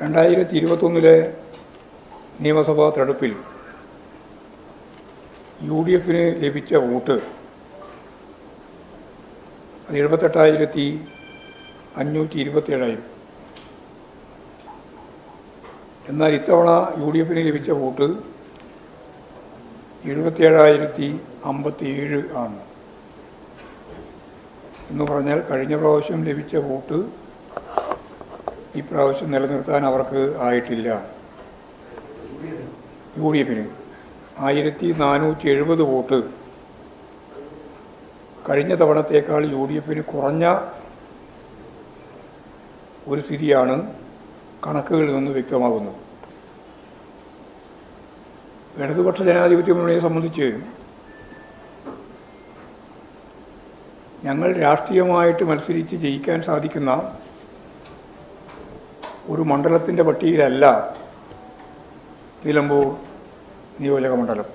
രണ്ടായിരത്തി ഇരുപത്തൊന്നിലെ നിയമസഭാ തെരഞ്ഞെടുപ്പിൽ യു ഡി എഫിന് ലഭിച്ച വോട്ട് അത് എഴുപത്തെട്ടായിരത്തി അഞ്ഞൂറ്റി ഇരുപത്തിയേഴായിരം എന്നാൽ ഇത്തവണ യു ഡി എഫിന് ലഭിച്ച വോട്ട് എഴുപത്തിയേഴായിരത്തി അമ്പത്തിയേഴ് ആണ്. എന്ന് പറഞ്ഞാൽ കഴിഞ്ഞ പ്രാവശ്യം ലഭിച്ച വോട്ട് ഈ പ്രാവശ്യം നിലനിർത്താൻ അവർക്ക് ആയിട്ടില്ല. യു ഡി എഫിന് ആയിരത്തി നാനൂറ്റി എഴുപത് വോട്ട്. കഴിഞ്ഞ തവണത്തേക്കാൾ യു ഡി എഫിന് കുറഞ്ഞ ഒരു സ്ഥിതിയാണ് കണക്കുകളിൽ നിന്ന് വ്യക്തമാകുന്നത്. ഇടതുപക്ഷ ജനാധിപത്യ മുന്നണിയെ സംബന്ധിച്ച് ഞങ്ങൾ രാഷ്ട്രീയമായിട്ട് മത്സരിച്ച് ജയിക്കാൻ സാധിക്കുന്ന ഒരു മണ്ഡലത്തിന്റെ പട്ടികയിലല്ല നിലമ്പൂർ നിയോജക മണ്ഡലം.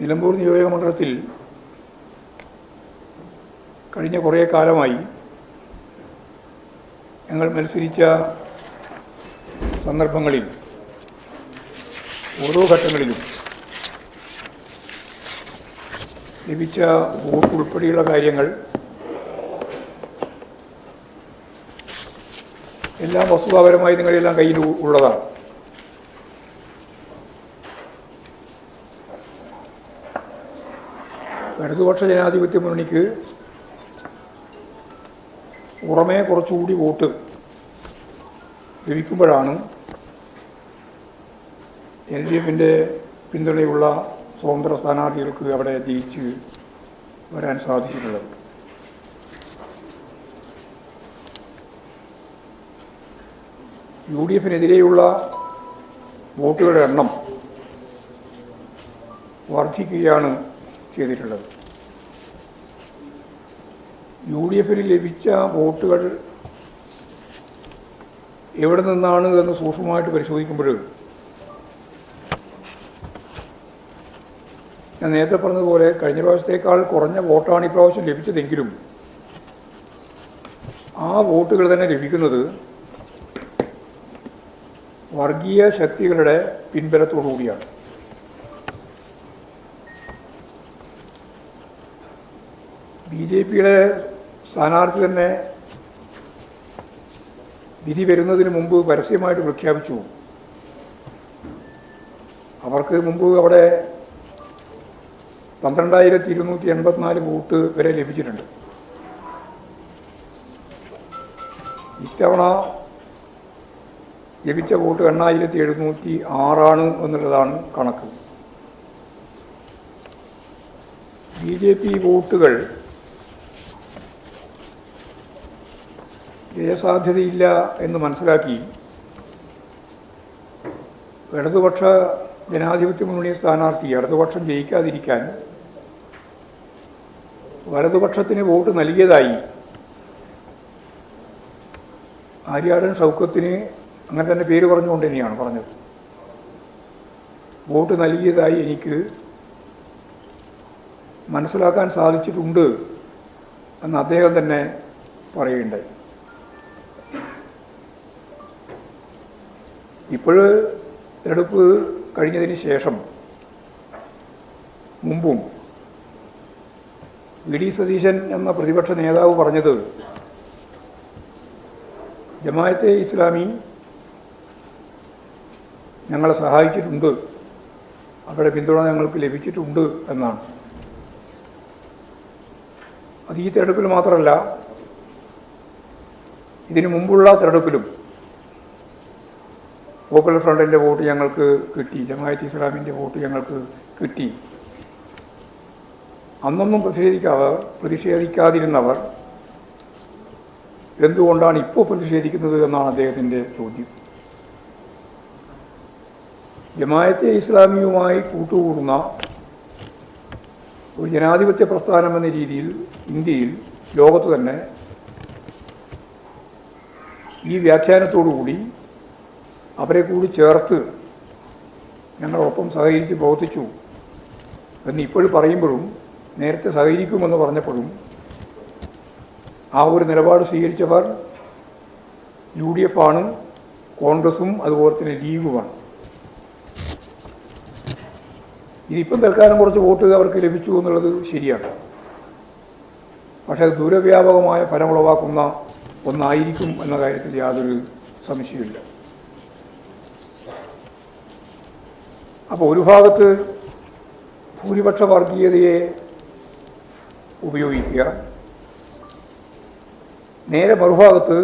നിലമ്പൂർ നിയോജക മണ്ഡലത്തിൽ കഴിഞ്ഞ കുറേ കാലമായി ഞങ്ങൾ മത്സരിച്ച സന്ദർഭങ്ങളിൽ ഓരോ ഘട്ടങ്ങളിലും ലഭിച്ച വോട്ട് ഉൾപ്പെടെയുള്ള കാര്യങ്ങൾ എല്ലാം വസ്തുതാപരമായി നിങ്ങളെല്ലാം കയ്യിൽ ഉള്ളതാണ്. ഇടതുപക്ഷ ജനാധിപത്യ മുന്നണിക്ക് പുറമേ കുറച്ചുകൂടി വോട്ട് ലഭിക്കുമ്പോഴാണ് എൽ ഡി എഫിന്റെ പിന്തുണയുള്ള സ്വതന്ത്ര സ്ഥാനാർത്ഥികൾക്ക് അവിടെ ജയിച്ച് വരാൻ സാധിച്ചിട്ടുള്ളത്. യു ഡി എഫിനെതിരെയുള്ള വോട്ടുകളുടെ എണ്ണം വർദ്ധിക്കുകയാണ് ചെയ്തിട്ടുള്ളത്. യു ഡി എഫിന് ലഭിച്ച വോട്ടുകൾ എവിടെ നിന്നാണ് എന്ന് സൂക്ഷ്മമായിട്ട് പരിശോധിക്കുമ്പോൾ ഞാൻ നേരത്തെ പറഞ്ഞതുപോലെ കഴിഞ്ഞ പ്രാവശ്യത്തേക്കാൾ കുറഞ്ഞ വോട്ടാണ് ഇപ്രാവശ്യം ലഭിച്ചതെങ്കിലും ആ വോട്ടുകൾ തന്നെ ലഭിക്കുന്നത് വർഗീയ ശക്തികളുടെ പിൻബലത്തോടു കൂടിയാണ് ബി ജെ പിയുടെ സ്ഥാനാർത്ഥി തന്നെ വിധി വരുന്നതിന് മുമ്പ് പരസ്യമായിട്ട് പ്രഖ്യാപിച്ചു. അവർക്ക് മുമ്പ് അവിടെ പന്ത്രണ്ടായിരത്തി ഇരുന്നൂറ്റി എൺപത്തിനാല് വോട്ട് വരെ ലഭിച്ചിട്ടുണ്ട്. ഇത്തവണ ലഭിച്ച വോട്ട് എണ്ണായിരത്തി എഴുന്നൂറ്റി ആറാണ് എന്നുള്ളതാണ് കണക്ക്. ബി ജെ പി വോട്ടുകൾ ജയസാധ്യതയില്ല എന്ന് മനസ്സിലാക്കി ഇടതുപക്ഷ ജനാധിപത്യ മുന്നണി സ്ഥാനാർത്ഥി ഇടതുപക്ഷം ജയിക്കാതിരിക്കാൻ വലതുപക്ഷത്തിന് വോട്ട് നൽകിയതായി ആര്യാടൻ ഷൗക്കത്തിന് അങ്ങനെ തന്നെ പേര് പറഞ്ഞുകൊണ്ട് തന്നെയാണ് പറഞ്ഞത്. വോട്ട് നൽകിയതായി എനിക്ക് മനസ്സിലാക്കാൻ സാധിച്ചിട്ടുണ്ട് എന്ന് അദ്ദേഹം തന്നെ പറയുകയുണ്ടായി. ഇപ്പോൾ തെരഞ്ഞെടുപ്പ് കഴിഞ്ഞതിന് ശേഷം മുമ്പും വി ഡി സതീശൻ എന്ന പ്രതിപക്ഷ നേതാവ് പറഞ്ഞത് ജമായത്തെ ഇസ്ലാമി ഞങ്ങളെ സഹായിച്ചിട്ടുണ്ട്. അവരുടെ പിന്തുണ ഞങ്ങൾക്ക് ലഭിച്ചിട്ടുണ്ട് എന്നാണ്. അത് ഈ തെരഞ്ഞെടുപ്പിൽ മാത്രമല്ല ഇതിനു മുമ്പുള്ള തെരഞ്ഞെടുപ്പിലും പോപ്പുലർ ഫ്രണ്ടിന്റെ വോട്ട് ഞങ്ങൾക്ക് കിട്ടി ജമായത്ത് ഇസ്ലാമിന്റെ വോട്ട് ഞങ്ങൾക്ക് കിട്ടി. അന്നൊന്നും പ്രതിഷേധിക്കാതെ പ്രതിഷേധിക്കാതിരുന്നവർ എന്തുകൊണ്ടാണ് ഇപ്പോൾ പ്രതിഷേധിക്കുന്നത് എന്നാണ് അദ്ദേഹത്തിന്റെ ചോദ്യം. ജമായത്തെ ഇസ്ലാമിയുമായി കൂട്ടുകൂടുന്ന ഒരു ജനാധിപത്യ പ്രസ്ഥാനം എന്ന രീതിയിൽ ഇന്ത്യയിൽ ലോകത്ത് തന്നെ ഈ വ്യാഖ്യാനത്തോടുകൂടി അവരെ കൂടി ചേർത്ത് ഞങ്ങളൊപ്പം സഹകരിച്ച് പ്രവർത്തിച്ചു എന്ന് ഇപ്പോഴും പറയുമ്പോഴും നേരത്തെ സഹകരിക്കുമെന്ന് പറഞ്ഞപ്പോഴും ആ ഒരു നിലപാട് സ്വീകരിച്ചവർ യു ഡി എഫ് ആണ് കോൺഗ്രസും അതുപോലെ തന്നെ ലീഗുമാണ്. ഇതിപ്പം തൽക്കാലം കുറച്ച് വോട്ട് അവർക്ക് ലഭിച്ചു എന്നുള്ളത് ശരിയാണ്. പക്ഷേ അത് ദൂരവ്യാപകമായ ഫലമുളവാക്കുന്ന ഒന്നായിരിക്കും എന്ന കാര്യത്തിൽ യാതൊരു സംശയമില്ല അപ്പോൾ ഒരു ഭാഗത്ത് ഭൂരിപക്ഷ വർഗീയതയെ ഉപയോഗിക്കുക. നേരെ മറുഭാഗത്ത്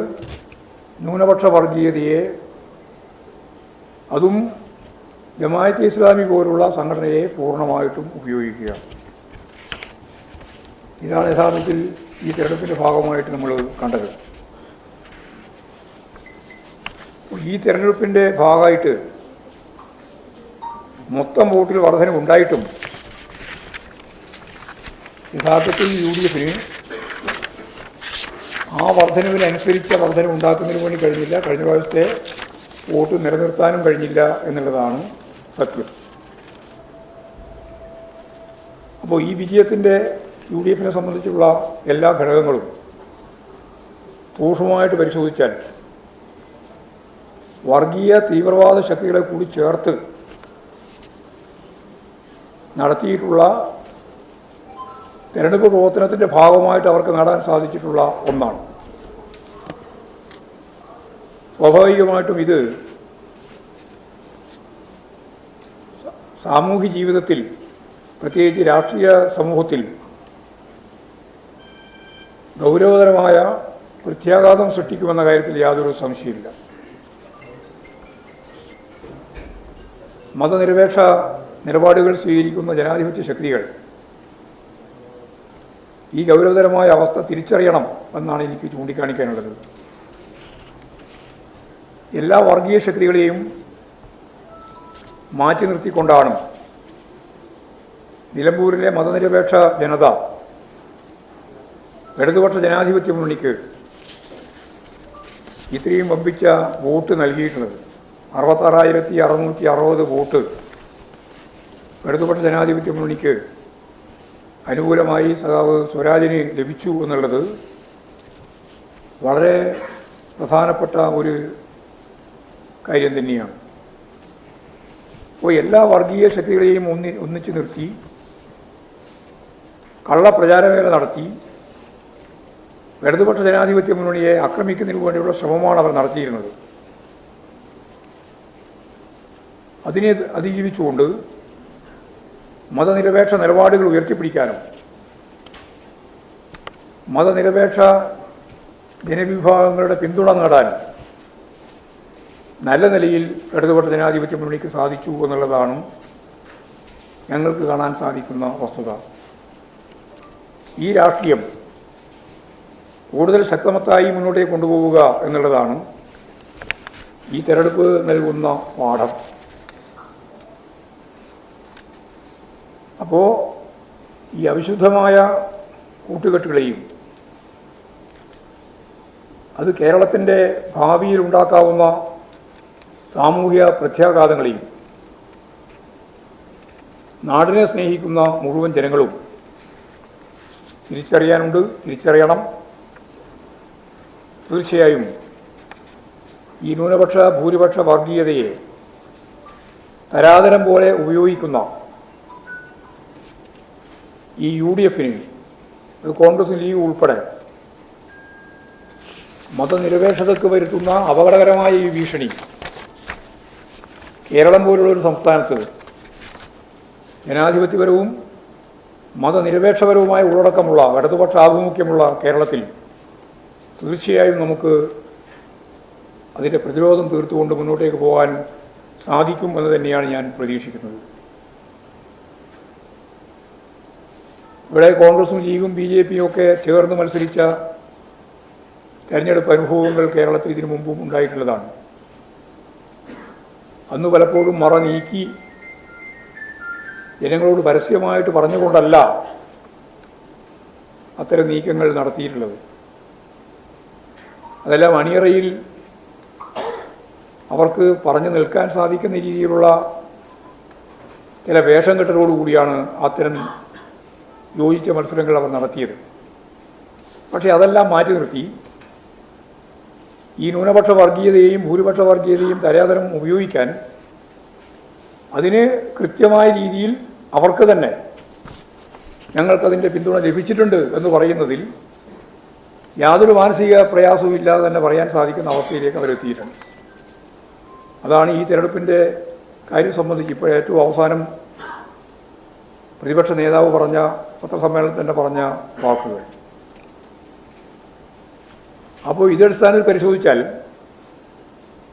ന്യൂനപക്ഷ വർഗീയതയെ അതും ജമായത്ത് ഇസ്ലാമി പോലുള്ള സംഘടനയെ പൂർണമായിട്ടും ഉപയോഗിക്കുക. ഇതാണ് യഥാർത്ഥത്തിൽ ഈ തിരഞ്ഞെടുപ്പിന്റെ ഭാഗമായിട്ട് നമ്മൾ കണ്ടത്. ഈ തിരഞ്ഞെടുപ്പിന്റെ ഭാഗമായിട്ട് മൊത്തം വോട്ടിൽ വർധന ഉണ്ടായിട്ടും യഥാർത്ഥത്തിൽ യു ഡി എഫിന് ആ വർധനവിനനുസരിച്ച വർധന ഉണ്ടാക്കുന്നതിന് വേണ്ടി കഴിഞ്ഞില്ല. കഴിഞ്ഞ പ്രാവശ്യത്തെ വോട്ട് നിലനിർത്താനും കഴിഞ്ഞില്ല എന്നുള്ളതാണ് സത്യം. അപ്പോൾ ഈ വിജയത്തിന്റെ യു ഡി എഫിനെ സംബന്ധിച്ചുള്ള എല്ലാ ഘടകങ്ങളും സൂക്ഷ്മമായിട്ട് പരിശോധിച്ചാൽ വർഗീയ തീവ്രവാദ ശക്തികളെ കൂടി ചേർത്ത് നടത്തിയിട്ടുള്ള തെരഞ്ഞെടുപ്പ് പ്രവർത്തനത്തിന്റെ ഭാഗമായിട്ട് അവർക്ക് നേടാൻ സാധിച്ചിട്ടുള്ള ഒന്നാണ്. സ്വാഭാവികമായിട്ടും ഇത് സാമൂഹ്യ ജീവിതത്തിൽ പ്രത്യേകിച്ച് രാഷ്ട്രീയ സമൂഹത്തിൽ ഗൗരവതരമായ പ്രത്യാഘാതം സൃഷ്ടിക്കുമെന്ന കാര്യത്തിൽ യാതൊരു സംശയമില്ല മതനിരപേക്ഷ നിലപാടുകൾ സ്വീകരിക്കുന്ന ജനാധിപത്യ ശക്തികൾ ഈ ഗൗരവതരമായ അവസ്ഥ തിരിച്ചറിയണം എന്നാണ് എനിക്ക് ചൂണ്ടിക്കാണിക്കാനുള്ളത്. എല്ലാ വർഗീയ ശക്തികളെയും മാറ്റി നിർത്തിക്കൊണ്ടാണ്. നിലമ്പൂരിലെ മതനിരപേക്ഷ ജനത ഇടതുപക്ഷ ജനാധിപത്യ മുന്നണിക്ക് ഇത്രയും വമ്പിച്ച വോട്ട് നൽകിയിട്ടുള്ളത്. അറുപത്താറായിരത്തി അറുന്നൂറ്റി അറുപത് വോട്ട് ഇടതുപക്ഷ ജനാധിപത്യ മുന്നണിക്ക് അനുകൂലമായി സഖാവ് സ്വരാജിന് ലഭിച്ചു എന്നുള്ളത് വളരെ പ്രധാനപ്പെട്ട ഒരു കാര്യം തന്നെയാണ്. അപ്പോൾ എല്ലാ വർഗീയ ശക്തികളെയും ഒന്നി ഒന്നിച്ചു നിർത്തി കള്ളപ്രചാരവേല നടത്തി ഇടതുപക്ഷ ജനാധിപത്യ മുന്നണിയെ ആക്രമിക്കുന്നതിന് വേണ്ടിയുള്ള ശ്രമമാണ് അവർ നടത്തിയിരുന്നത്. അതിനെ അതിജീവിച്ചുകൊണ്ട് മതനിരപേക്ഷ നിലപാടുകൾ ഉയർത്തിപ്പിടിക്കാനും മതനിരപേക്ഷ ജനവിഭാഗങ്ങളുടെ പിന്തുണ നേടാനും നല്ല നിലയിൽ ഇടതുപക്ഷ ജനാധിപത്യ മുന്നണിക്ക് സാധിച്ചു എന്നുള്ളതാണ് ഞങ്ങൾക്ക് കാണാൻ സാധിക്കുന്ന വസ്തുത. ഈ രാഷ്ട്രീയം കൂടുതൽ ശക്തമത്തായി മുന്നോട്ടേക്ക് കൊണ്ടുപോവുക എന്നുള്ളതാണ് ഈ തെരഞ്ഞെടുപ്പ് നൽകുന്ന പാഠം. അപ്പോൾ ഈ അവിശുദ്ധമായ കൂട്ടുകെട്ടുകളെയും അത് കേരളത്തിന്റെ ഭാവിയിൽ ഉണ്ടാക്കാവുന്ന സാമൂഹ്യ പ്രത്യാഘാതങ്ങളെയും നാടിനെ സ്നേഹിക്കുന്ന മുഴുവൻ ജനങ്ങളും തിരിച്ചറിയാനുണ്ട് തിരിച്ചറിയണം. തീർച്ചയായും ഈ ന്യൂനപക്ഷ ഭൂരിപക്ഷ വർഗീയതയെ തരാതരം പോലെ ഉപയോഗിക്കുന്ന ഈ യു ഡി എഫിന് കോൺഗ്രസ് ലീഗ് ഉൾപ്പെടെ മതനിരപേക്ഷതയ്ക്ക് വരുത്തുന്ന അപകടകരമായ ഈ ഭീഷണി കേരളം പോലുള്ള ഒരു സംസ്ഥാനത്ത് ജനാധിപത്യപരവും മതനിരപേക്ഷപരവുമായ ഉള്ളടക്കമുള്ള ഇടതുപക്ഷ ആഭിമുഖ്യമുള്ള കേരളത്തിൽ തീർച്ചയായും നമുക്ക് അതിന്റെ പ്രതിരോധം തീർത്തുകൊണ്ട് മുന്നോട്ടേക്ക് പോകാൻ സാധിക്കും എന്ന് തന്നെയാണ് ഞാൻ പ്രതീക്ഷിക്കുന്നത്. ഇവിടെ കോൺഗ്രസും ലീഗും ബി ജെ പിയും ഒക്കെ ചേർന്ന് മത്സരിച്ച തെരഞ്ഞെടുപ്പ് അനുഭവങ്ങൾ കേരളത്തിൽ ഇതിനു മുമ്പും ഉണ്ടായിട്ടുള്ളതാണ്. അന്ന് പലപ്പോഴും മറ നീക്കി ജനങ്ങളോട് പരസ്യമായിട്ട് പറഞ്ഞുകൊണ്ടല്ല അത്തരം നീക്കങ്ങൾ നടത്തിയിട്ടുള്ളത്. അതെല്ലാം അണിയറയിൽ അവർക്ക് പറഞ്ഞു നിൽക്കാൻ സാധിക്കുന്ന രീതിയിലുള്ള ചില വേഷം കെട്ടലോടുകൂടിയാണ് അത്തരം യോജിച്ച മത്സരങ്ങൾ അവർ നടത്തിയത്. പക്ഷേ അതെല്ലാം മാറ്റി നിർത്തി. ഈ ന്യൂനപക്ഷ വർഗീയതയെയും ഭൂരിപക്ഷ വർഗീയതയും തരാതരം ഉപയോഗിക്കാൻ അതിന് കൃത്യമായ രീതിയിൽ അവർക്ക് തന്നെ ഞങ്ങൾക്കതിന്റെ പിന്തുണ ലഭിച്ചിട്ടുണ്ട് എന്ന് പറയുന്നതിൽ യാതൊരു മാനസിക പ്രയാസവും ഇല്ലാതെ തന്നെ പറയാൻ സാധിക്കുന്ന അവസ്ഥയിലേക്ക് അവരെത്തിയിട്ടുണ്ട്. അതാണ് ഈ തിരഞ്ഞെടുപ്പിന്റെ കാര്യം സംബന്ധിച്ച് ഇപ്പോൾ ഏറ്റവും അവസാനം പ്രതിപക്ഷ നേതാവ് പറഞ്ഞ പത്രസമ്മേളനത്തിൽ തന്നെ പറഞ്ഞ വാക്കുകൾ. അപ്പോൾ ഇതടിസ്ഥാനത്തിൽ പരിശോധിച്ചാൽ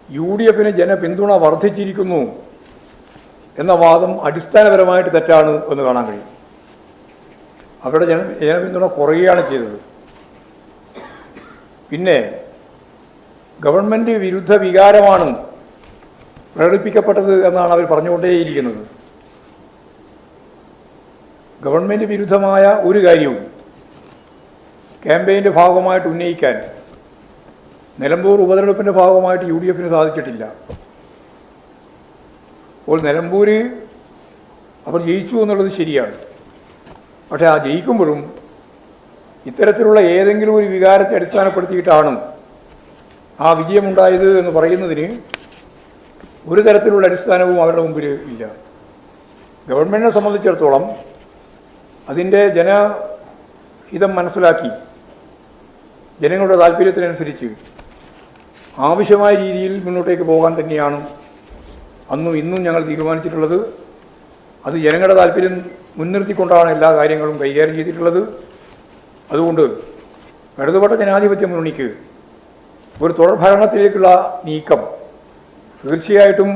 യു ഡി എഫിന് ജനപിന്തുണ വർദ്ധിച്ചിരിക്കുന്നു എന്ന വാദം അടിസ്ഥാനപരമായിട്ട് തെറ്റാണ് എന്ന് കാണാൻ കഴിയും. അവരുടെ ജന ജനപിന്തുണ കുറയുകയാണ് ചെയ്തത്. പിന്നെ ഗവൺമെന്റ് വിരുദ്ധ വികാരമാണ് പ്രകടിപ്പിക്കപ്പെട്ടത് എന്നാണ് അവർ പറഞ്ഞുകൊണ്ടേയിരിക്കുന്നത്. ഗവൺമെന്റ് വിരുദ്ധമായ ഒരു കാര്യവും ക്യാമ്പയിന്റെ ഭാഗമായിട്ട് ഉന്നയിക്കാൻ നിലമ്പൂർ ഉപതെരഞ്ഞെടുപ്പിന്റെ ഭാഗമായിട്ട് യു ഡി എഫിന് സാധിച്ചിട്ടില്ല. അപ്പോൾ നിലമ്പൂർ അവർ ജയിച്ചു എന്നുള്ളത് ശരിയാണ്. പക്ഷേ ആ ജയിക്കുമ്പോഴും ഇത്തരത്തിലുള്ള ഏതെങ്കിലും ഒരു വികാരത്തെ അടിസ്ഥാനപ്പെടുത്തിയിട്ടാണ് ആ വിജയമുണ്ടായത് എന്ന് പറയുന്നതിന് ഒരു തരത്തിലുള്ള അടിസ്ഥാനവും അവരുടെ മുമ്പിൽ ഇല്ല. ഗവൺമെന്റിനെ സംബന്ധിച്ചിടത്തോളം അതിന്റെ ജനഹിതം മനസ്സിലാക്കി ജനങ്ങളുടെ താല്പര്യത്തിനനുസരിച്ച് ആവശ്യമായ രീതിയിൽ മുന്നോട്ടേക്ക് പോകാൻ തന്നെയാണ് അന്നും ഇന്നും ഞങ്ങൾ തീരുമാനിച്ചിട്ടുള്ളത്. അത് ജനങ്ങളുടെ താല്പര്യം മുൻനിർത്തിക്കൊണ്ടാണ് എല്ലാ കാര്യങ്ങളും കൈകാര്യം ചെയ്തിട്ടുള്ളത്. അതുകൊണ്ട് ഇടതുപെട്ട ജനാധിപത്യ മുന്നണിക്ക് ഒരു തുടർഭരണത്തിലേക്കുള്ള നീക്കം തീർച്ചയായിട്ടും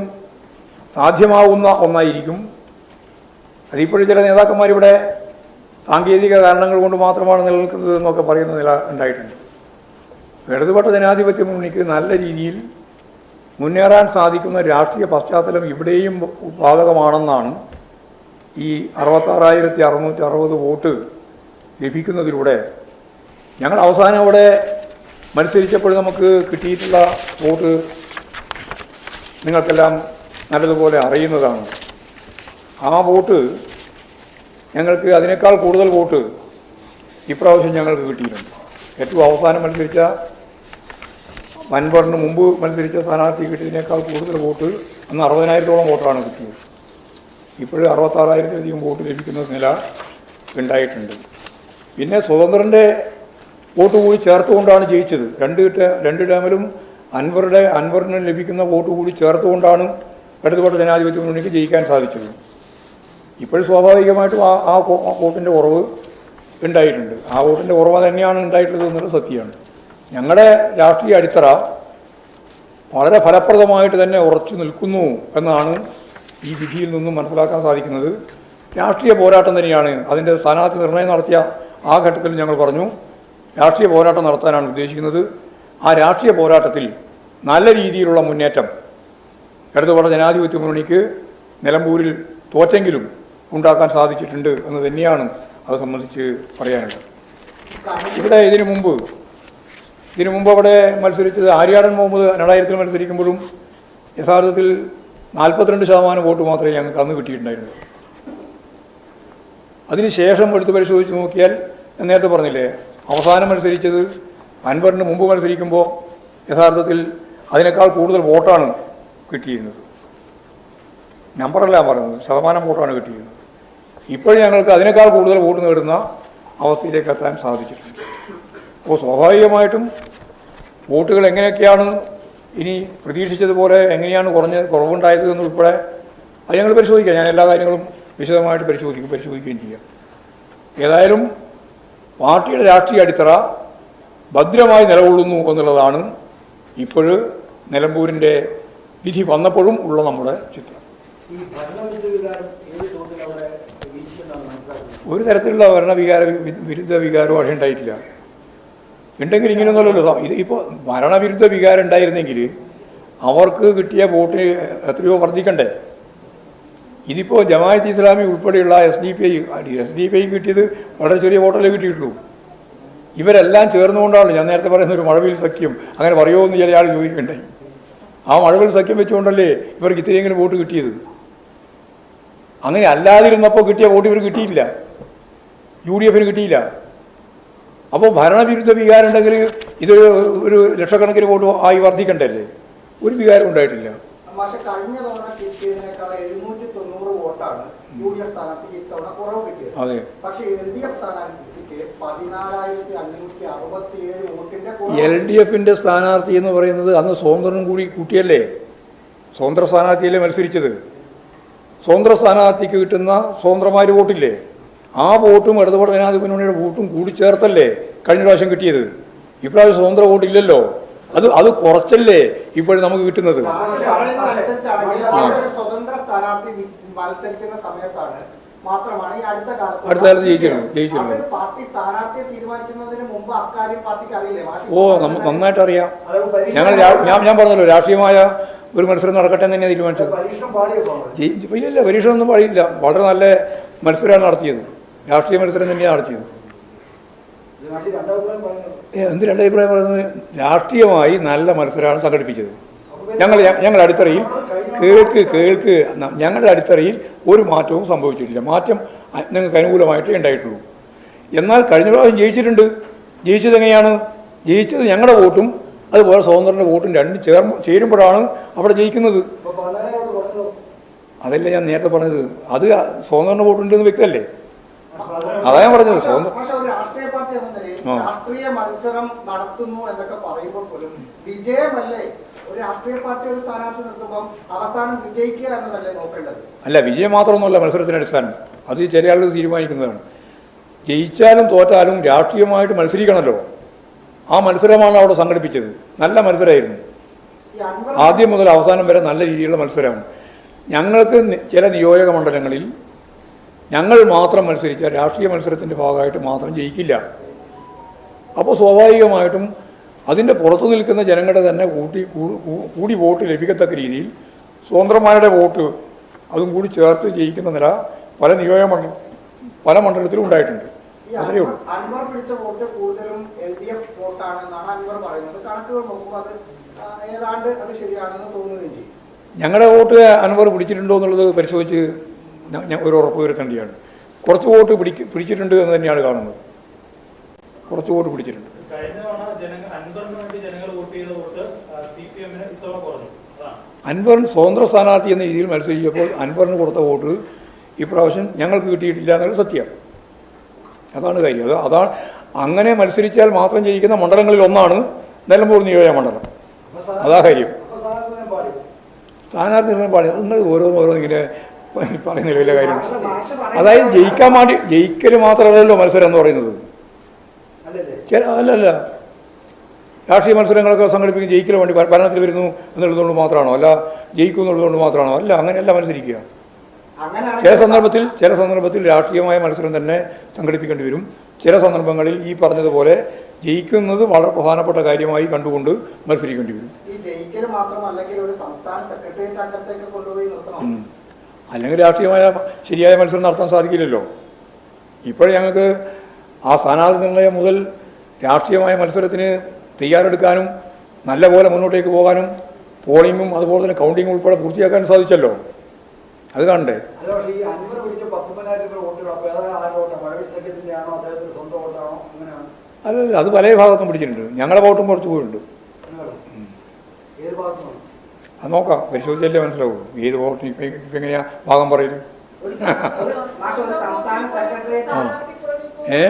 സാധ്യമാവുന്ന ഒന്നായിരിക്കും. അതിപ്പോഴും ചില നേതാക്കന്മാരിവിടെ സാങ്കേതിക കാരണങ്ങൾ കൊണ്ട് മാത്രമാണ് നിലനിൽക്കുന്നത് എന്നൊക്കെ പറയുന്ന നില ഉണ്ടായിട്ടുണ്ട്. ഇടതുപെട്ട ജനാധിപത്യ മുന്നണിക്ക് നല്ല രീതിയിൽ മുന്നേറാൻ സാധിക്കുന്ന രാഷ്ട്രീയ പശ്ചാത്തലം ഇവിടെയും ബാധകമാണെന്നാണ് ഈ അറുപത്താറായിരത്തി അറുന്നൂറ്റി അറുപത് വോട്ട് ലഭിക്കുന്നതിലൂടെ ഞങ്ങൾ അവസാനം അവിടെ മത്സരിച്ചപ്പോൾ നമുക്ക് കിട്ടിയിട്ടുള്ള വോട്ട് നിങ്ങൾക്കെല്ലാം നല്ലതുപോലെ അറിയുന്നതാണ്. ആ വോട്ട് ഞങ്ങൾക്ക് അതിനേക്കാൾ കൂടുതൽ വോട്ട് ഇപ്രാവശ്യം ഞങ്ങൾക്ക് കിട്ടിയിട്ടുണ്ട്. ഏറ്റവും അവസാനം മത്സരിച്ച വൻപറിന് മുമ്പ് മത്സരിച്ച സ്ഥാനാർത്ഥി കിട്ടിയതിനേക്കാൾ കൂടുതൽ വോട്ട് അന്ന് അറുപതിനായിരത്തോളം വോട്ടാണ് കിട്ടിയത്. ഇപ്പോഴും അറുപത്താറായിരത്തിലധികം വോട്ട് ലഭിക്കുന്ന നില ഉണ്ടായിട്ടുണ്ട്. പിന്നെ സ്വതന്ത്രന്റെ വോട്ട് കൂടി ചേർത്തുകൊണ്ടാണ് ജയിച്ചത്. രണ്ട് രണ്ട് ഡാമിലും അൻവറുടെ അൻവറിന് ലഭിക്കുന്ന വോട്ട് കൂടി ചേർത്തുകൊണ്ടാണ് ഇടതുപെട്ട ജനാധിപത്യ മുന്നണിക്ക് ജയിക്കാൻ സാധിച്ചത്. ഇപ്പോഴും സ്വാഭാവികമായിട്ടും ആ ആ വോട്ടിന്റെ കുറവ് ഉണ്ടായിട്ടുണ്ട്. ആ വോട്ടിന്റെ കുറവ് തന്നെയാണ് ഉണ്ടായിട്ടുള്ളത് എന്നുള്ളത് സത്യമാണ്. ഞങ്ങളുടെ രാഷ്ട്രീയ അടിത്തറ വളരെ ഫലപ്രദമായിട്ട് തന്നെ ഉറച്ചു നിൽക്കുന്നു എന്നാണ് ഈ വിധിയിൽ നിന്നും മനസ്സിലാക്കാൻ സാധിക്കുന്നത്. രാഷ്ട്രീയ പോരാട്ടം തന്നെയാണ്. അതിന്റെ സ്ഥാനാർത്ഥി നിർണയം നടത്തിയ ആ ഘട്ടത്തിൽ ഞങ്ങൾ പറഞ്ഞു രാഷ്ട്രീയ പോരാട്ടം നടത്താനാണ് ഉദ്ദേശിക്കുന്നത്. ആ രാഷ്ട്രീയ പോരാട്ടത്തിൽ നല്ല രീതിയിലുള്ള മുന്നേറ്റം. ഇടതുപക്ഷ ജനാധിപത്യ മുന്നണിക്ക് നിലമ്പൂരിൽ തോറ്റെങ്കിലും ഉണ്ടാക്കാൻ സാധിച്ചിട്ടുണ്ട് എന്ന് തന്നെയാണ് അത് സംബന്ധിച്ച് പറയാനുള്ളത്. ഇവിടെ ഇതിനു മുമ്പ് ഇതിനു മുമ്പ് അവിടെ മത്സരിച്ചത് ആര്യാടൻ മുഹമ്മദ് രണ്ടായിരത്തിൽ മത്സരിക്കുമ്പോഴും യഥാർത്ഥത്തിൽ നാൽപ്പത്തിരണ്ട് ശതമാനം വോട്ട് മാത്രമേ ഞങ്ങൾക്ക് അന്ന് കിട്ടിയിട്ടുണ്ടായിരുന്നുള്ളൂ. അതിനുശേഷം എടുത്ത് പരിശോധിച്ച് നോക്കിയാൽ നേരത്തെ പറഞ്ഞില്ലേ അവസാനം മത്സരിച്ചത് അൻവറിന് മുമ്പ് മത്സരിക്കുമ്പോൾ യഥാർത്ഥത്തിൽ അതിനേക്കാൾ കൂടുതൽ വോട്ടാണ് കിട്ടിയിരുന്നത്. നമ്പറല്ല പറയുന്നത് ശതമാനം വോട്ടാണ് കിട്ടിയിരുന്നത്. ഇപ്പോഴും ഞങ്ങൾക്ക് അതിനേക്കാൾ കൂടുതൽ വോട്ട് നേടുന്ന അവസ്ഥയിലേക്ക് എത്താൻ സാധിച്ചിട്ടുണ്ട്. അപ്പോൾ സ്വാഭാവികമായിട്ടും വോട്ടുകൾ എങ്ങനെയൊക്കെയാണ് ഇനി പ്രതീക്ഷിച്ചതുപോലെ എങ്ങനെയാണ് കുറഞ്ഞ് കുറവുണ്ടായത് എന്നുൾപ്പെടെ അത് ഞങ്ങൾ പരിശോധിക്കാം. ഞാൻ എല്ലാ കാര്യങ്ങളും വിശദമായിട്ട് പരിശോധിക്കും പരിശോധിക്കുകയും ചെയ്യാം. ഏതായാലും പാർട്ടിയുടെ രാഷ്ട്രീയ അടിത്തറ ഭദ്രമായി നിലകൊള്ളുന്നു എന്നുള്ളതാണ് ഇപ്പോൾ നിലമ്പൂരിന്റെ വിധി വന്നപ്പോഴും ഉള്ള നമ്മുടെ ചിത്രം. ഒരു തരത്തിലുള്ള ഭരണവികാര വിരുദ്ധ വികാരവും അവിടെ ഉണ്ടായിട്ടില്ല. ഉണ്ടെങ്കിൽ ഇങ്ങനെയൊന്നുമല്ലല്ലോ ഇത് ഇപ്പോൾ ഭരണവിരുദ്ധ വികാരം ഉണ്ടായിരുന്നെങ്കിൽ അവർക്ക് കിട്ടിയ വോട്ട് എത്രയോ വർദ്ധിക്കണ്ടേ? ഇതിപ്പോൾ ജമാഅത്ത് ഇസ്ലാമി ഉൾപ്പെടെയുള്ള S D P I S D P I കിട്ടിയത് വളരെ ചെറിയ വോട്ടല്ലേ കിട്ടിയിട്ടുള്ളൂ. ഇവരെല്ലാം ചേർന്നുകൊണ്ടാണ് ഞാൻ നേരത്തെ പറയുന്ന ഒരു മഴവിൽ സഖ്യം അങ്ങനെ പറയുമോ എന്ന് ചില ആൾ ചോദിക്കണ്ടായി ആ മഴവിൽ സഖ്യം വെച്ചുകൊണ്ടല്ലേ ഇവർക്ക് ഇത്രയെങ്കിലും വോട്ട് കിട്ടിയത്? അങ്ങനെ അല്ലാതിരുന്നപ്പോൾ കിട്ടിയ വോട്ട് ഇവർ കിട്ടിയില്ല. യു ഡി എഫിന് കിട്ടിയില്ല. അപ്പോൾ ഭരണവിരുദ്ധ വികാരം ഉണ്ടെങ്കിൽ ഇത് ഒരു ലക്ഷക്കണക്കിന് വോട്ട് ആയി വർദ്ധിക്കണ്ടല്ലേ? ഒരു വികാരം ഉണ്ടായിട്ടില്ല. അതെ. എൽ ഡി എഫിന്റെ സ്ഥാനാർത്ഥി എന്ന് പറയുന്നത് അന്ന് സ്വതന്ത്രനും കൂടി കൂട്ടിയല്ലേ? സ്വതന്ത്ര സ്ഥാനാർത്ഥിയല്ലേ മത്സരിച്ചത്? സ്വതന്ത്ര സ്ഥാനാർത്ഥിക്ക് കിട്ടുന്ന സ്വതന്ത്രമാര് വോട്ടില്ലേ? ആ വോട്ടും ഇടതുപാട് ജനാധിപത്യ മുന്നണിയുടെ വോട്ടും കൂടി ചേർത്തല്ലേ കഴിഞ്ഞ പ്രാവശ്യം കിട്ടിയത്? ഇപ്രാവശ്യം സ്വതന്ത്ര വോട്ടില്ലല്ലോ. അത് അത് കുറച്ചല്ലേ ഇപ്പോഴും നമുക്ക് കിട്ടുന്നത്? മാത്രമാണ് ഈ അടുത്ത കാലത്ത് അടുത്ത കാലത്ത് ജയിച്ചിരുന്നു, ജയിച്ചിരുന്നു. പാർട്ടി സ്ഥാനാർത്ഥിയെ തീരുമാനിക്കുന്നതിന് മുമ്പ് അക്കാര്യം പാർട്ടിക്ക് അറിയില്ലേ ഓ നമ്മ നന്നായിട്ട് അറിയാം ഞങ്ങൾ ഞാൻ ഞാൻ പറഞ്ഞല്ലോ രാഷ്ട്രീയമായ ഒരു മത്സരം നടക്കട്ടെ എന്ന് തന്നെയാണ് തീരുമാനിച്ചത്. ജയി- പരീക്ഷ ഒന്നും പാടിയില്ല. വളരെ നല്ല മത്സരമാണ് നടത്തിയത്. രാഷ്ട്രീയ മത്സരം തന്നെയാണ് ചെയ്തത്. മാഷി രണ്ടഭിപ്രായം പറയുന്നത്? എന്ത് രാഷ്ട്രീയമായി നല്ല മത്സരമാണ് സംഘടിപ്പിച്ചത്. ഞങ്ങൾ ഞങ്ങളുടെ അടിത്തറയിൽ കേൾക്ക് കേൾക്ക് ഞങ്ങളുടെ അടിത്തറയിൽ ഒരു മാറ്റവും സംഭവിച്ചിട്ടില്ല. മാറ്റം ഞങ്ങൾക്ക് അനുകൂലമായിട്ടേ ഉണ്ടായിട്ടുള്ളൂ. എന്നാൽ കഴിഞ്ഞ പ്രാവശ്യം ജയിച്ചിട്ടുണ്ട്. ജയിച്ചത് എങ്ങനെയാണ്? ജയിച്ചത് ഞങ്ങളുടെ വോട്ടും അതുപോലെ സ്വതന്ത്രന്റെ വോട്ടും രണ്ടും ചേർ ചേരുമ്പോഴാണ് അവിടെ ജയിക്കുന്നത്. അതല്ല ഞാൻ നേരത്തെ പറഞ്ഞത്. അത് സ്വതന്ത്രന്റെ വോട്ടുണ്ടെന്ന് വ്യക്തമല്ലേ? അതാ ഞാൻ പറഞ്ഞത് സ്വന്തം രാഷ്ട്രീയ പാർട്ടി എന്ന നിലയിൽ രാഷ്ട്രീയ മത്സരം നടത്തുന്നു എന്നൊക്കെ പറയുമ്പോൾ പോലും വിജയമല്ലേ ഒരു രാഷ്ട്രീയ പാർട്ടി ഒരു സ്ഥാനാർത്ഥി നിർത്തുമ്പോൾ അവസാനം വിജയിക്കുക എന്നതല്ലേ നോക്കേണ്ടത്? അല്ല വിജയം മാത്രമൊന്നുമല്ല മത്സരത്തിന്റെ അടിസ്ഥാനം. അത് ചില ആളുകൾ തീരുമാനിക്കുന്നതാണ്. ജയിച്ചാലും തോറ്റാലും രാഷ്ട്രീയമായിട്ട് മത്സരിക്കണമല്ലോ ആ മത്സരമാണ് അവിടെ സംഘടിപ്പിച്ചത്. നല്ല മത്സരമായിരുന്നു. ആദ്യം മുതൽ അവസാനം വരെ നല്ല രീതിയിലുള്ള മത്സരമാണ്. ഞങ്ങൾക്ക് ചില നിയോജക മണ്ഡലങ്ങളിൽ ഞങ്ങൾ മാത്രം മത്സരിച്ച രാഷ്ട്രീയ മത്സരത്തിന്റെ ഭാഗമായിട്ട് മാത്രം ജയിക്കില്ല. അപ്പോൾ സ്വാഭാവികമായിട്ടും അതിന്റെ പുറത്തു നിൽക്കുന്ന ജനങ്ങളുടെ തന്നെ കൂട്ടി കൂടി വോട്ട് ലഭിക്കത്തക്ക രീതിയിൽ സ്വതന്ത്രമാരുടെ വോട്ട് അതും കൂടി ചേർത്ത് ജയിക്കുന്ന നില പല നിയോജക മണ്ഡലം പല മണ്ഡലത്തിലും ഉണ്ടായിട്ടുണ്ട്. അത്രയേ ഉള്ളൂ. അൻവർ- പിടിച്ച വോട്ട് കൂടുതലും എൽ ഡി എഫ് വോട്ടാണ് എന്നാണ് അൻവർ പറയുന്നത്. കണക്കുകൾ നോക്കുമ്പോൾ അത് ഏതാണ്ട് അത് ശരിയാണെന്ന് തോന്നുകയും ചെയ്യും. ഞങ്ങളുടെ വോട്ട് അൻവർ പിടിച്ചിട്ടുണ്ടോ എന്നുള്ളത് പരിശോധിച്ച് ഞ- ഞ- ഒരു ഉറപ്പ് വരുത്തേണ്ടതാണ്. കുറച്ച് വോട്ട് പിടിക്ക് പിടിച്ചിട്ടുണ്ട് എന്ന് തന്നെയാണ് കാണുന്നത്. കുറച്ച് വോട്ട് പിടിച്ചിട്ടുണ്ട്. കഴിഞ്ഞ തവണ ജനങ്ങൾ അൻപറിന് വേണ്ടി ജനങ്ങൾ വോട്ട് ചെയ്ത വോട്ട് സി പി എമ്മിന് ഇത്തവണ കുറഞ്ഞു. അതാണ് അൻവറിന് സ്വതന്ത്ര സ്ഥാനാർത്ഥി എന്ന രീതിയിൽ മത്സരിച്ചപ്പോൾ അൻവറിന് കൊടുത്ത വോട്ട് ഇപ്രാവശ്യം ഞങ്ങൾക്ക് കിട്ടിയിട്ടില്ല എന്നൊരു സത്യമാണ് അതാണ് കാര്യം. അത് അതാണ് അങ്ങനെ മത്സരിച്ചാൽ മാത്രം ജയിക്കുന്ന മണ്ഡലങ്ങളിൽ ഒന്നാണ് നിലമ്പൂർ നിയോജക മണ്ഡലം. അതാ കാര്യം. പാടി സ്ഥാനാർത്ഥി പാടില്ല. നിങ്ങൾ ഓരോന്നോരോന്നിങ്ങനെ ഓരോന്ന് ഇങ്ങനെ പറയുന്നില്ല വലിയ കാര്യം. അതായത് ജയിക്കാൻ വേണ്ടി ജയിക്കൽ മാത്രമല്ലല്ലോ മത്സരം എന്ന് പറയുന്നത്. ചില അല്ലല്ല. രാഷ്ട്രീയ മത്സരങ്ങളൊക്കെ സംഘടിപ്പിക്കും ജയിക്കൽ വേണ്ടി ഭരണത്തിൽ വരുന്നു എന്നുള്ളതുകൊണ്ട് മാത്രമാണോ? അല്ല ജയിക്കും എന്നുള്ളതുകൊണ്ട് മാത്രമാണോ? അല്ല അങ്ങനെയല്ല മത്സരിക്കുക. ചില സന്ദർഭത്തിൽ ചില സന്ദർഭത്തിൽ രാഷ്ട്രീയമായ മത്സരം തന്നെ സംഘടിപ്പിക്കേണ്ടി വരും. ചില സന്ദർഭങ്ങളിൽ ഈ പറഞ്ഞതുപോലെ ജയിക്കുന്നത് വളരെ പ്രധാനപ്പെട്ട കാര്യമായി കണ്ടുകൊണ്ട് മത്സരിക്കേണ്ടി വരും. ഈ ജയിക്കൽ മാത്രമല്ലെങ്കിൽ ഒരു സംസ്ഥാന സെക്രട്ടേറിയറ്റ് അംഗത്തേക്ക് കൊണ്ടുപോയി നിർത്തണം. അല്ലെങ്കിൽ രാഷ്ട്രീയമായ ശരിയായ മത്സരം നടത്താൻ സാധിക്കില്ലല്ലോ. ഇപ്പോഴും ഞങ്ങൾക്ക് ആ സ്ഥാനാർത്ഥി നിർണയം മുതൽ രാഷ്ട്രീയമായ മത്സരത്തിന് തയ്യാറെടുക്കാനും നല്ലപോലെ മുന്നോട്ടേക്ക് പോകാനും പോളിങ്ങും അതുപോലെ തന്നെ കൗണ്ടിങ്ങും ഉൾപ്പെടെ പൂർത്തിയാക്കാനും സാധിച്ചല്ലോ. അത് കണ്ടേ. അല്ലല്ല അത് പല ഭാഗത്തും പിടിച്ചിട്ടുണ്ട്. ഞങ്ങളുടെ വോട്ടും കുറച്ച് പോയിട്ടുണ്ട്. അത് നോക്കാം. പരിശോധിച്ചല്ലേ മനസ്സിലാവും. ഏത് വോട്ട് ഇപ്പം എങ്ങനെയാ ഭാഗം പറയൽ? ഏ?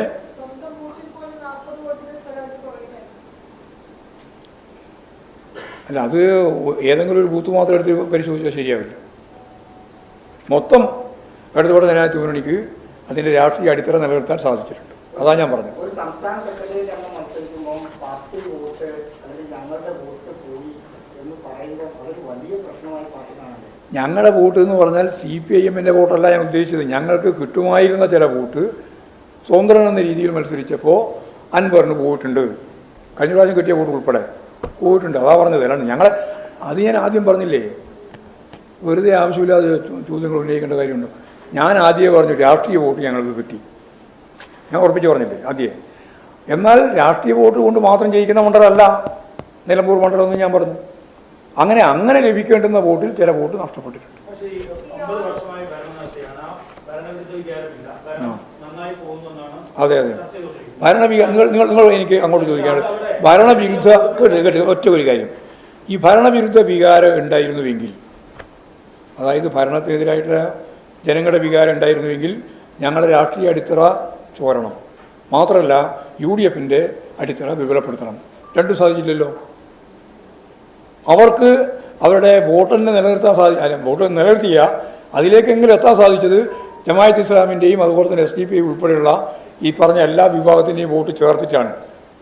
അല്ല അത് ഏതെങ്കിലും ഒരു ബൂത്ത് മാത്രം എടുത്ത് പരിശോധിച്ചാൽ ശരിയാവില്ല. മൊത്തം ഇടതുപാട് ജനാധിപത്യ മുന്നണിക്ക് അതിന്റെ രാഷ്ട്രീയ അടിത്തറ നിലനിർത്താൻ സാധിച്ചിട്ടുണ്ട്. അതാണ് ഞാൻ പറഞ്ഞത് ഒരു സംസ്ഥാന സെക്രട്ടേറിയറ്റ് അംഗം മത്സരിക്കുമ്പോൾ പാർട്ടി വോട്ട് അല്ലെങ്കിൽ ഞങ്ങളുടെ വോട്ട് പോയി എന്ന് പറയുമ്പോൾ അതൊരു വലിയ പ്രശ്നമായി പാർട്ടി കാണുന്നത് ഞങ്ങളുടെ വോട്ട് എന്ന് പറഞ്ഞാൽ സി പി ഐ എമ്മിന്റെ വോട്ടല്ല ഞാൻ ഉദ്ദേശിച്ചത്. ഞങ്ങൾക്ക് കിട്ടുമായിരുന്ന ചില വോട്ട് സ്വതന്ത്രൻ എന്ന രീതിയിൽ മത്സരിച്ചപ്പോൾ അൻവറിന് പോയിട്ടുണ്ട്. കഴിഞ്ഞ പ്രാവശ്യം കിട്ടിയ വോട്ട് ഉൾപ്പെടെ പോയിട്ടുണ്ട്. അതാ പറഞ്ഞത്. അല്ലാണ്ട് ഞങ്ങളെ അത് ഞാൻ ആദ്യം പറഞ്ഞില്ലേ? വെറുതെ ആവശ്യമില്ലാതെ ചോദ്യങ്ങൾ ഉന്നയിക്കേണ്ട കാര്യമുണ്ട്. ഞാൻ ആദ്യമേ പറഞ്ഞു രാഷ്ട്രീയ വോട്ട് ഞങ്ങൾക്ക് കിട്ടി. ഞാൻ ഉറപ്പിച്ച് പറഞ്ഞില്ലേ? ആദ്യം എന്നാൽ രാഷ്ട്രീയ വോട്ട് കൊണ്ട് മാത്രം ജയിക്കുന്ന മണ്ഡലമല്ല. നിലമ്പൂർ മണ്ഡലം എന്ന് ഞാൻ പറഞ്ഞു. അങ്ങനെ അങ്ങനെ ലഭിക്കേണ്ടുന്ന വോട്ടിൽ ചില വോട്ട് നഷ്ടപ്പെട്ടിട്ടുണ്ട്. ഭരണവിരുദ്ധ അതെ അതെ. ഭരണവിക നിങ്ങൾ നിങ്ങൾ നിങ്ങൾ എനിക്ക് അങ്ങോട്ട് ചോദിക്കാറ്. ഭരണവിരുദ്ധ ഒറ്റ ഒരു കാര്യം. ഈ ഭരണവിരുദ്ധ വികാരം ഉണ്ടായിരുന്നുവെങ്കിൽ അതായത് ഭരണത്തിനെതിരായിട്ട് ജനങ്ങളുടെ വികാരം ഉണ്ടായിരുന്നുവെങ്കിൽ ഞങ്ങളുടെ രാഷ്ട്രീയ അടിത്തറ ചോരണം. മാത്രമല്ല യു ഡി എഫിന്റെ അടിത്തറ വിപുലപ്പെടുത്തണം. രണ്ടും സാധിച്ചില്ലല്ലോ. അവർക്ക് അവരുടെ വോട്ടിനെ നിലനിർത്താൻ സാധിച്ചു അല്ല വോട്ട് നിലനിർത്തിയ അതിലേക്കെങ്കിലും എത്താൻ സാധിച്ചത് ജമായത്ത് ഇസ്ലാമിന്റെയും അതുപോലെ തന്നെ എസ് ഡി പി ഉൾപ്പെടെയുള്ള ഈ പറഞ്ഞ എല്ലാ വിഭാഗത്തിന്റെയും വോട്ട് ചേർത്തിട്ടാണ്.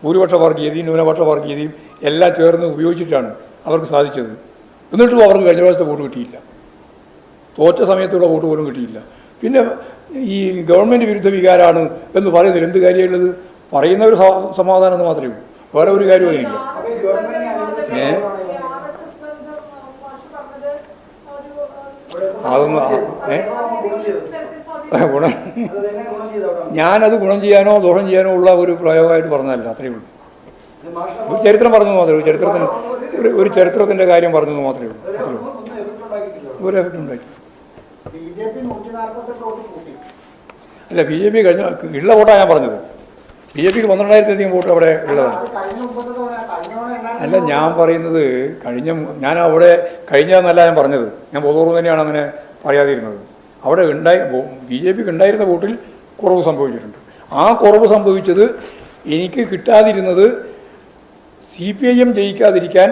ഭൂരിപക്ഷ വർഗീയതയും ന്യൂനപക്ഷ വർഗീയതയും എല്ലാം ചേർന്ന് ഉപയോഗിച്ചിട്ടാണ് അവർക്ക് സാധിച്ചത്. എന്നിട്ടും അവർക്ക് കഴിഞ്ഞ പ്രാവശ്യത്തെ വോട്ട് കിട്ടിയില്ല. തോറ്റ സമയത്തുള്ള വോട്ട് പോലും കിട്ടിയില്ല. പിന്നെ ഈ ഗവൺമെന്റ് വിരുദ്ധ വികാരമാണ് എന്ന് പറയുന്നതിൽ എന്ത് കാര്യമുള്ളത് പറയുന്ന ഒരു സമാധാനം എന്ന് മാത്രമേ ഉള്ളൂ. വേറെ ഒരു കാര്യവും അതിനില്ല അപ്പൊ ഈ ഗവൺമെന്റിനെ അനുകൂലിച്ച് ഏ? പോകണമെങ്കിൽ ഗുണം. ഞാനത് ഗുണം ചെയ്യാനോ ദോഷം ചെയ്യാനോ ഉള്ള ഒരു പ്രയോഗമായിട്ട് പറഞ്ഞതല്ല അത്രയേ ഉള്ളൂ. ഒരു ചരിത്രം പറഞ്ഞു മാത്രമേ ഉള്ളൂ. ചരിത്രത്തിന് ഒരു ഒരു ചരിത്രത്തിന്റെ കാര്യം പറഞ്ഞു മാത്രമേ ഉള്ളൂ. അത്രയേ ഉള്ളൂ. ഒരു എഫക്റ്റ് ഉണ്ടാക്കി അല്ല ബി ജെ പി കഴിഞ്ഞ ഉള്ള വോട്ടാണ് ഞാൻ പറഞ്ഞത്. ബി ജെ പിക്ക് പന്ത്രണ്ടായിരത്തിലധികം വോട്ട് അവിടെ ഉള്ളതാണ്. അല്ല ഞാൻ പറയുന്നത് കഴിഞ്ഞ ഞാൻ അവിടെ കഴിഞ്ഞതെന്നല്ല ഞാൻ പറഞ്ഞത്. ഞാൻ ബോധപൂർവം തന്നെയാണ് അങ്ങനെ പറയാതിരുന്നത്. അവിടെ ഉണ്ടായി ബി ജെ പിക്ക് ഉണ്ടായിരുന്ന വോട്ടിൽ കുറവ് സംഭവിച്ചിട്ടുണ്ട്. ആ കുറവ് സംഭവിച്ചത് എനിക്ക് കിട്ടാതിരുന്നത് സി പി ഐ എം ജയിക്കാതിരിക്കാൻ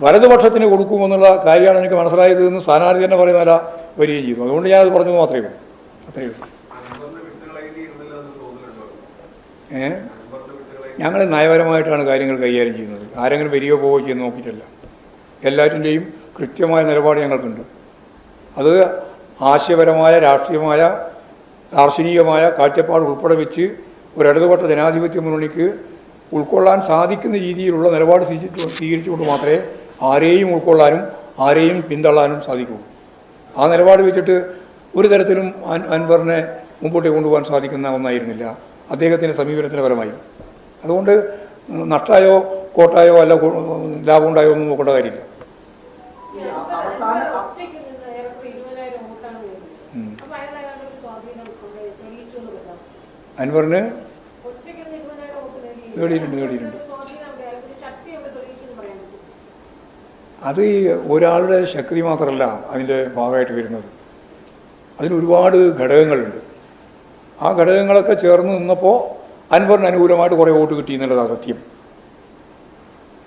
വലതുപക്ഷത്തിന് കൊടുക്കുമെന്നുള്ള കാര്യമാണ് എനിക്ക് മനസ്സിലായത് എന്ന് സ്ഥാനാർത്ഥി തന്നെ പറയുന്നതല്ല വരികയും ചെയ്തു. അതുകൊണ്ട് ഞാനത് പറഞ്ഞത് മാത്രമേ ഉള്ളൂ. അത്രയേ ഉള്ളൂ. ഏ? ഞങ്ങൾ നയപരമായിട്ടാണ് കാര്യങ്ങൾ കൈകാര്യം ചെയ്യുന്നത്. ആരെങ്കിലും വരികയോ പോവുകയോ ചെയ്യുന്ന നോക്കിയിട്ടല്ല. എല്ലാറ്റിന്റെയും കൃത്യമായ നിലപാട് ഞങ്ങൾക്കുണ്ട്. അത് ആശയപരമായ രാഷ്ട്രീയമായ ദാർശനികമായ കാഴ്ചപ്പാട് ഉൾപ്പെടെ വെച്ച് ഒരു ജനാധിപത്യ മുന്നണിക്ക് ഉൾക്കൊള്ളാൻ സാധിക്കുന്ന രീതിയിലുള്ള നിലപാട് സ്വീകരിച്ചു സ്വീകരിച്ചുകൊണ്ട് മാത്രമേ ആരെയും ഉൾക്കൊള്ളാനും ആരെയും പിന്തള്ളാനും സാധിക്കൂ. ആ നിലപാട് വെച്ചിട്ട് ഒരു തരത്തിലും അൻ അൻവറിനെ മുമ്പോട്ട് കൊണ്ടുപോകാൻ സാധിക്കുന്ന ഒന്നായിരുന്നില്ല. അദ്ദേഹത്തിന്റെ സമീപനത്തിന് പരമായി അതുകൊണ്ട് നഷ്ടമായോ കോട്ടായോ അല്ല ലാഭം ഉണ്ടായോ ഒന്നും നോക്കേണ്ട കാര്യമില്ല. അൻവറിന് നേടിയിട്ടുണ്ട്, നേടിയിട്ടുണ്ട്. അത് ഈ ഒരാളുടെ ശക്തി മാത്രമല്ല അതിന്റെ ഭാഗമായിട്ട് വരുന്നത്. അതിന് ഒരുപാട് ഘടകങ്ങളുണ്ട്. ആ ഘടകങ്ങളൊക്കെ ചേർന്ന് നിന്നപ്പോൾ അൻവറിന് അനുകൂലമായിട്ട് കുറേ വോട്ട് കിട്ടി എന്നുള്ളതാണ് സത്യം.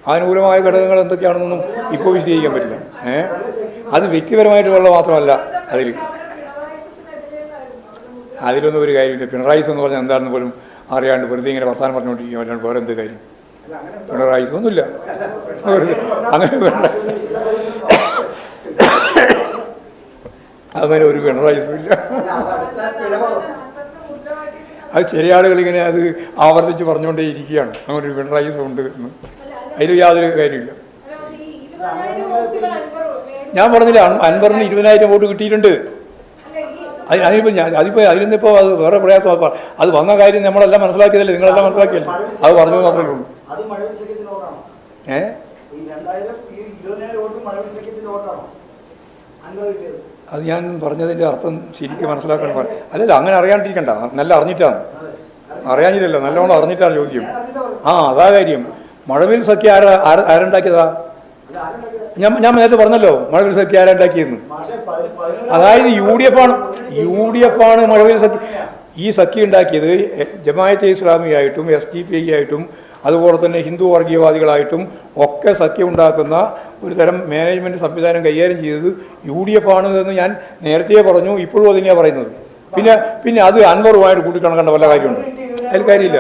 അനുകൂലമായ ഘടകങ്ങൾ എന്തൊക്കെയാണെന്നൊന്നും ഇപ്പോൾ വിശദീകരിക്കാൻ പറ്റില്ല. ഏ? അത് വ്യക്തിപരമായിട്ടുള്ള മാത്രമല്ല അതിൽ. അതിലൊന്നും ഒരു കാര്യമില്ല. പിണറായിസ് എന്ന് പറഞ്ഞാൽ എന്താണെന്ന് പോലും അറിയാണ്ട് വെറുതെ ഇങ്ങനെ വർത്താനം പറഞ്ഞുകൊണ്ടിരിക്കും അല്ലാണ്ട് വേറെ എന്ത് കാര്യം? പിണറായിസ് ഒന്നുമില്ല. അങ്ങനെ അങ്ങനെ ഒരു പിണറായിസും ഇല്ല അത് ചില ആളുകൾ ഇങ്ങനെ അത് ആവർത്തിച്ച് പറഞ്ഞുകൊണ്ടേ ഇരിക്കുകയാണ്. അങ്ങനെ ഒരു സൗണ്ട് ഉണ്ട് എന്ന്. അതിൽ യാതൊരു കാര്യമില്ല ഞാൻ പറഞ്ഞില്ല അൻപറിന് ഇരുപതിനായിരം വോട്ട് കിട്ടിയിട്ടുണ്ട്. ഈ അതിനിപ്പോൾ ഞാൻ അതിപ്പോൾ അതിൽ അത് വേറെ പ്രയാസം. അത് വന്ന കാര്യം നമ്മളെല്ലാം മനസ്സിലാക്കിയതല്ലേ? നിങ്ങളെല്ലാം മനസ്സിലാക്കിയല്ലേ? അത് പറഞ്ഞു മാത്രമേ ഉള്ളൂ. അത് അത് ഞാൻ പറഞ്ഞതിന്റെ അർത്ഥം ശരിക്കും മനസ്സിലാക്കാൻ പറ- അല്ലല്ല അങ്ങനെ അറിയാണ്ടിരിക്കണ്ട. നല്ല അറിഞ്ഞിട്ടാണ്. അറിയാഞ്ഞില്ലല്ലോ നല്ലോണം അറിഞ്ഞിട്ടാണ് ചോദ്യം. ആ അതാ കാര്യം. മഴവിൽ സഖ്യ ആരാ ആര- ആരുണ്ടാക്കിയതാ? ഞാൻ ഞാൻ നേരത്തെ പറഞ്ഞല്ലോ മഴവിൽ സഖ്യ ആരുണ്ടാക്കിയെന്ന് അതായത് യു ഡി എഫ് ആണ്. യു ഡി എഫ് ആണ് മഴവിൽ സഖ്യ ഈ സഖ്യ ഉണ്ടാക്കിയത് ജമായത്തെ ഇസ്ലാമിയായിട്ടും എസ് ഡി പി ഐ ആയിട്ടും അതുപോലെ തന്നെ ഹിന്ദു വർഗീയവാദികളായിട്ടും ഒക്കെ സഖ്യം ഉണ്ടാക്കുന്ന ഒരു തരം മാനേജ്മെന്റ് സംവിധാനം കൈകാര്യം ചെയ്തത് യു ഡി എഫ് ആണ് എന്ന് ഞാൻ നേരത്തെ പറഞ്ഞു ഇപ്പോഴും അത് തന്നെയാണ് പറയുന്നത്. പിന്നെ പിന്നെ അത് അൻവറുമായിട്ട് കൂട്ടിക്കണക്കേണ്ട വല്ല കാര്യമുണ്ട്? അതിൽ കാര്യമില്ല.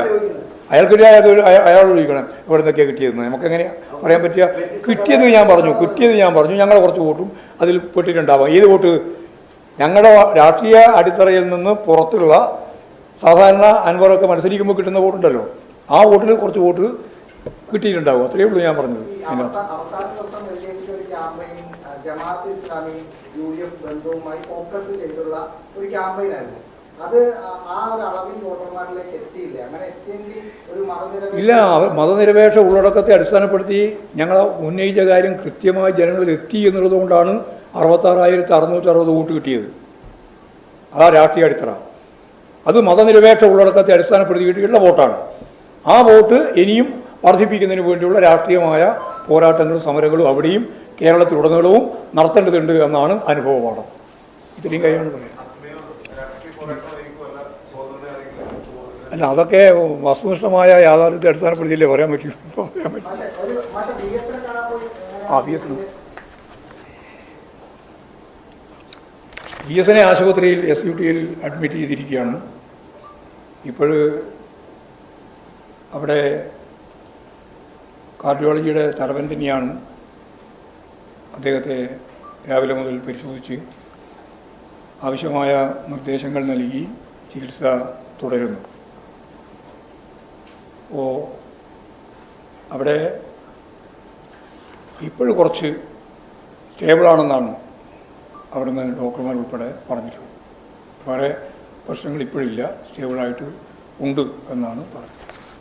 അയാൾക്ക് അയാൾ ചോദിക്കണം ഇവിടെ നിന്നൊക്കെയാണ് കിട്ടിയതെന്ന്. നമുക്ക് എങ്ങനെയാ പറയാൻ പറ്റുക കിട്ടിയത് ഞാൻ പറഞ്ഞു കിട്ടിയത് ഞാൻ പറഞ്ഞു ഞങ്ങൾ കുറച്ച് വോട്ടും അതിൽ പെട്ടിട്ടുണ്ടാവാം. ഏത് വോട്ട്? ഞങ്ങളുടെ രാഷ്ട്രീയ അടിത്തറയിൽ നിന്ന് പുറത്തുള്ള സാധാരണ അൻവറൊക്കെ മത്സരിക്കുമ്പോൾ കിട്ടുന്ന വോട്ടുണ്ടല്ലോ. ആ വോട്ടിൽ കുറച്ച് വോട്ട് കിട്ടിയിട്ടുണ്ടാവും. അത്രയേ ഉള്ളൂ ഞാൻ പറഞ്ഞത്. അതിനകത്ത് Jamaat Islami U D F ബന്ധവുമായി focus ചെയ്തുള്ള ഒരു ക്യാമ്പയിൻ ആയിരുന്നു. അത് ആ- ഒരു അളവിൽ വോട്ടർമാരിലേക്ക് എത്തിയില്ല. അങ്ങനെ എത്തിയെങ്കിൽ ഒരു മതനിരപേക്ഷ ഇല്ല മതനിരപേക്ഷ ഉള്ളടക്കത്തെ അടിസ്ഥാനപ്പെടുത്തി ഞങ്ങൾ ഉന്നയിച്ച കാര്യം കൃത്യമായി ജനങ്ങളിൽ എത്തി എന്നുള്ളത് കൊണ്ടാണ് അറുപത്താറായിരത്തി അറുന്നൂറ്റി അറുപത് വോട്ട് കിട്ടിയത്. അതാ രാഷ്ട്രീയ അടിത്തറ. അത് മതനിരപേക്ഷ ഉള്ളടക്കത്തെ അടിസ്ഥാനപ്പെടുത്തിയിട്ടുള്ള വോട്ടാണ്. ആ വോട്ട് ഇനിയും വർദ്ധിപ്പിക്കുന്നതിന് വേണ്ടിയുള്ള രാഷ്ട്രീയമായ പോരാട്ടങ്ങളും സമരങ്ങളും അവിടെയും കേരളത്തിലുടനീളവും നടത്തേണ്ടതുണ്ട് എന്നാണ് അനുഭവപാഠം. ഇത്രയും കാര്യമാണ് പറയുന്നത് അല്ല അതൊക്കെ വസ്തുനിഷ്ഠമായ യാഥാർത്ഥ്യത്തെ അടിസ്ഥാനപ്പെടുത്തിയില്ലേ പറയാൻ പറ്റൂ? പറയാൻ പറ്റൂ. ആ B S. B S N ആശുപത്രിയിൽ എസ് യു ടിയിൽ അഡ്മിറ്റ് ചെയ്തിരിക്കുകയാണ്. ഇപ്പോൾ അവിടെ കാർഡിയോളജിയുടെ തലവൻ തന്നെയാണ്. അദ്ദേഹത്തെ രാവിലെ മുതൽ പരിശോധിച്ച് ആവശ്യമായ നിർദ്ദേശങ്ങൾ നൽകി ചികിത്സ തുടരുന്നു. അപ്പോൾ അവിടെ ഇപ്പോഴും കുറച്ച് സ്റ്റേബിളാണെന്നാണ് അവിടുന്ന് ഡോക്ടർമാർ ഉൾപ്പെടെ പറഞ്ഞിട്ടുള്ളത്. വേറെ പ്രശ്നങ്ങൾ ഇപ്പോഴില്ല. സ്റ്റേബിളായിട്ട് ഉണ്ട് എന്നാണ് പറഞ്ഞത്.